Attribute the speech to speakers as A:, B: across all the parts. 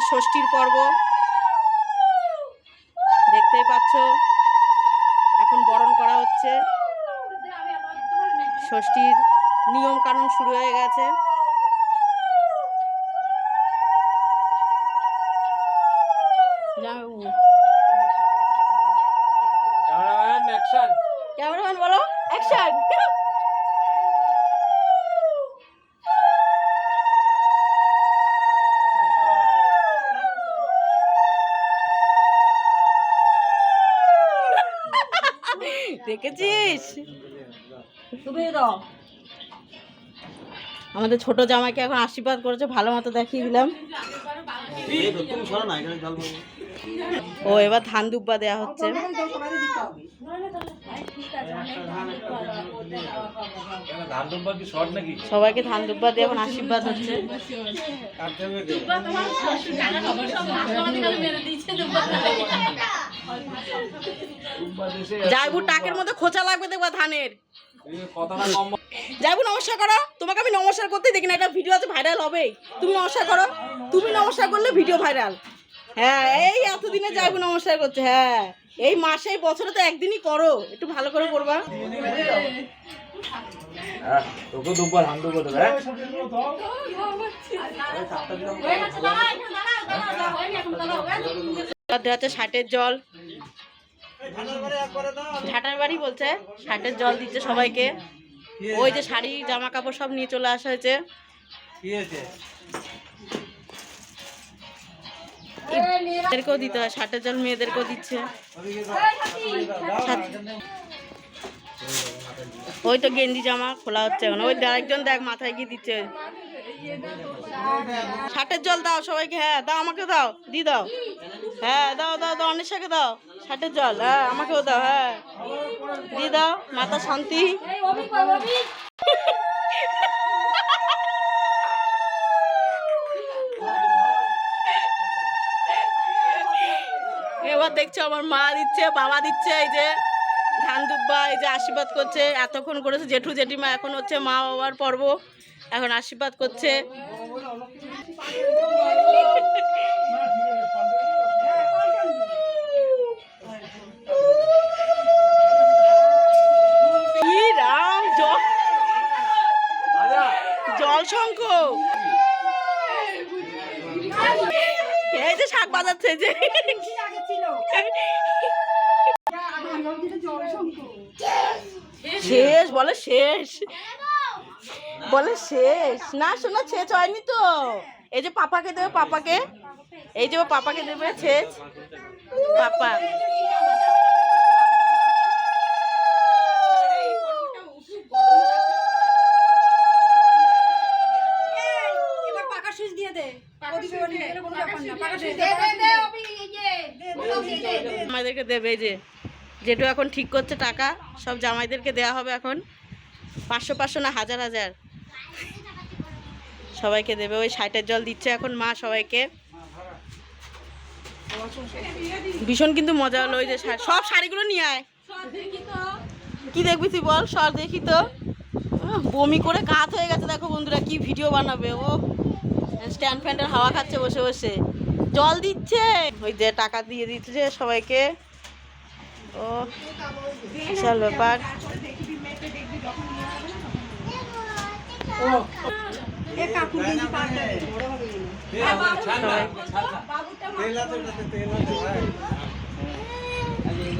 A: আমাদের ষষ্ঠীর পর্ব। দেখতেই পাচ্ছ এখন বরণ করা হচ্ছে। ষষ্ঠীর নিয়ম কানুন শুরু হয়ে গেছে।
B: ক্যামেরাম্যান
A: বলো। অ্যাকশন দেখেছিস? আমাদের ছোট জামাইকে এখন আশীর্বাদ করেছে ভালো মতো দেখিয়ে দিলাম। ও, এবার ধান দুব্বা দেওয়া হচ্ছে। সবাইকে ধান দুব্বা দিয়ে এখন আশীর্বাদ হচ্ছে। যাইবু, টাকের মধ্যে খোঁচা লাগবে দেখবা ধানের।
B: এই কথাটা কম বল।
A: যাইবু নমস্কার করো। তোমাকে আমি নমস্কার করতে দেখি না একটা ভিডিও আছে ভাইরাল হবে তুমি নমস্কার করো। তুমি নমস্কার করলে ভিডিও ভাইরাল হ্যাঁ এই এতদিনে যাইবু নমস্কার করছে হ্যাঁ। এই মাসে এই বছরে তো একদিনই করো। একটু ভালো করে করবা।
B: হ্যাঁ তোকে দেবে হ্যাঁ?
A: হচ্ছে ষাটের জল। ঝাটার বাড়ি বলছে ষাটের জল দিচ্ছে সবাইকে। ওই যে শাড়ি জামা কাপড় সব নিয়ে চলে আসা হয়েছে? মেয়েদেরকেও দিতে হয় ষাটের জল মেয়েদেরকেও দিচ্ছে। ওই তো গেঞ্জি জামা খোলা হচ্ছে এখন। ওই একজন দেখ, মাথায় গিয়ে দিচ্ছে। ষাটের জল দাও সবাইকে হ্যাঁ দাও আমাকে দাও, দি দাও। হ্যাঁ দাও দাও দাও, অনেশাকে দাও ষাটের জল হ্যাঁ আমাকেও দাও হ্যাঁ। দি দাও মাথা শান্তি। এবার দেখছ আমার মা দিচ্ছে, বাবা দিচ্ছে, এই যে ধান দুব্বা, এই যে আশীর্বাদ করছে, এতক্ষণ করেছে, জেঠু জেঠিমা এখন হচ্ছে মা বাবার পর্ব। এখন আশীর্বাদ করছে। জল শঙ্খ এই যে শাক বাজাচ্ছে যে। শেষ বলে শেষ। বলে শেষ। না শোনা শেষ হয়নি তো। এই যে পাপাকে দেবে পাপাকে। এই যে পাপাকে দেবে শেষ। পাপা। জামাইদেরকে দেবে এই যে যেটু এখন ঠিক করছে টাকা সব জামাইদেরকে দেয়া হবে এখন। পাঁচশো পাঁচশো না হাজার হাজার? সবাইকে দেবে, ওই সাইটের জল দিচ্ছে এখন মা সবাইকে। ভীষণ কিন্তু মজা হলো ওই যে সব শাড়িগুলো নিয়ে আয়। কি দেখবি তুই বল? সর দেখি তো। বমি করে কাত হয়ে গেছে, দেখো বন্ধুরা কি ভিডিও বানাবে, ও। স্ট্যান্ড ফ্যান্ডের হাওয়া খাচ্ছে বসে বসে। জল দিচ্ছে। ওই যে টাকা দিয়ে দিচ্ছে সবাইকে। ও, বিশাল ব্যাপার
C: এ কাকু গেঞ্জি পাল্টে দে বড় হবে
A: সবাই
D: তেল আছে ওটাতে, তেল আছে ভাই।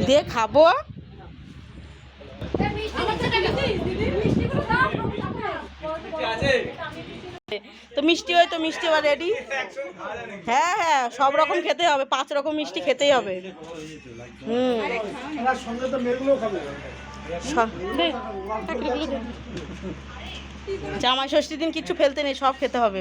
A: দিয়ে খাব। তো মিষ্টি হয় তো মিষ্টি আবার রেডি হ্যাঁ হ্যাঁ সব রকম খেতে হবে পাঁচ রকম মিষ্টি খেতেই হবে। হুম। দে। জামাই ষষ্ঠীর দিন কিছু ফেলতে নেই সব খেতে হবে।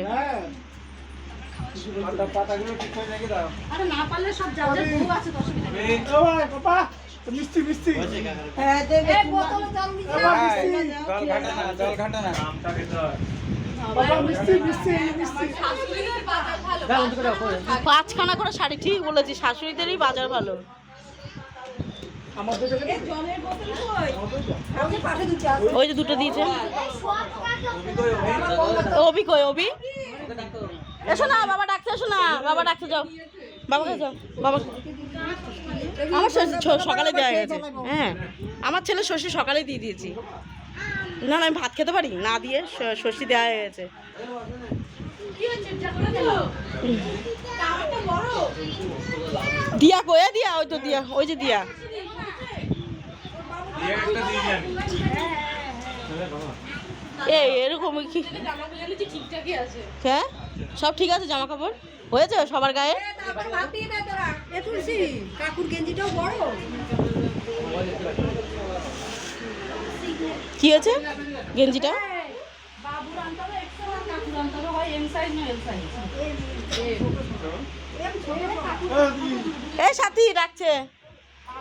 A: পাঁচখানা করে শাড়ি ঠিক বলেছি শাশুড়িদেরই বাজার ভালো। ওই যে দুটো দিয়েছে। অবি কই অবি এসো না বাবা ডাকছে এসো না বাবা ডাকছে যাও। বাবাকে যাও বাবা আমার সকালে দেওয়া গেছে। হ্যাঁ আমার ছেলে ষষ্ঠী সকালে দিয়ে দিয়েছি। না না আমি ভাত খেতে পারি? না দিয়ে ষষ্ঠী দেওয়া হয়ে গেছে। দিয়া কয়ে দিয়া ওই তো দিয়া ওই যে দিয়া
B: দিয়ে একটা দিয়ে যাবি
A: এই, এরকম কি? হ্যাঁ? সব ঠিক আছে জামা কাপড় হয়েছে সবার গায়ে? কি হয়েছে গেঞ্জিটা? এই সাথী, ডাকছে।